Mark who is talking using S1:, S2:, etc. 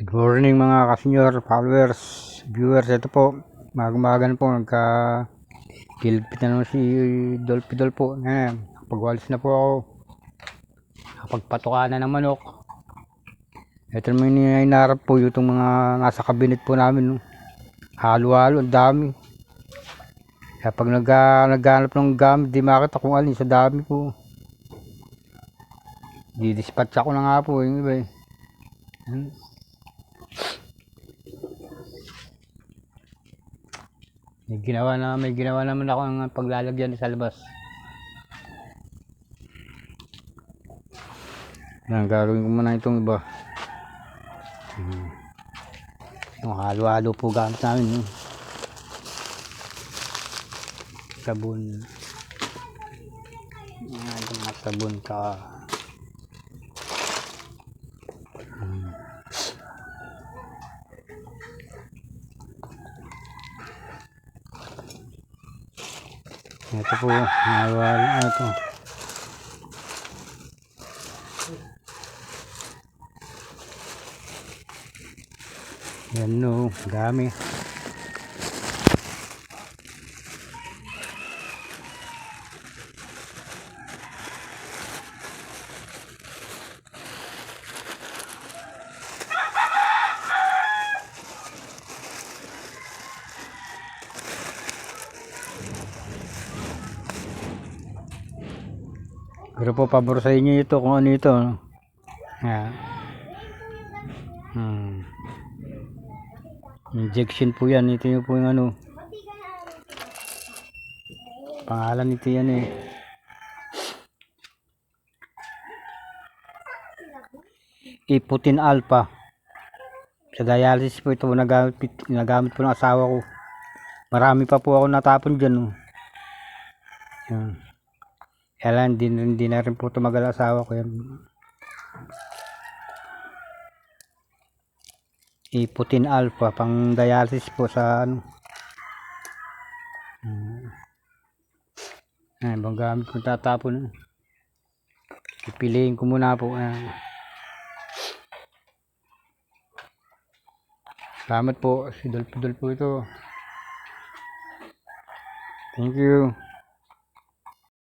S1: Good morning mga kasenyor, followers, viewers. Ito po, magumagan po, nagka kilpit na naman si Dolpidol po. Eh, pagwalis na po ako. Nakapagpatuka na ng manok. Ito naman yung inarap po, yung mga nasa kabinet po namin. No? Halo-halo, ang dami. Kaya pag nag, naghanap ng gamit, di makita kung alin sa dami po. Didispatch ako na nga po, yung iba eh. May ginawa na, may ginawa naman ako ng paglalagyan sa labas. Yan, gagawin ko muna itong iba. Hmm. Yung halo-halo po gamit namin. Eh. Sabon. Yan, mga sabon ka. Ito po, halo-halo. Ano ito? Yan no, dami. Pero po, pabor sa inyo ito kung ano ito. No? Yan. Hmm. Injection po yan. Ito yung po yung ano. Pangalan nito yan eh. Iputin Alpha. Sa dialysis po ito nagamit, nagamit po ng asawa ko. Marami pa po ako natapon dyan. Oh. Yan. Kaya lang, hindi, na rin po tumagal asawa ko yan. Iputin alpha, pang dialysis po sa ano. Hmm. Ay, bang gamit ko tatapon. Pipiliin ko muna po. Ayan. Salamat po. Si Dolpo Dolpo ito. Thank you.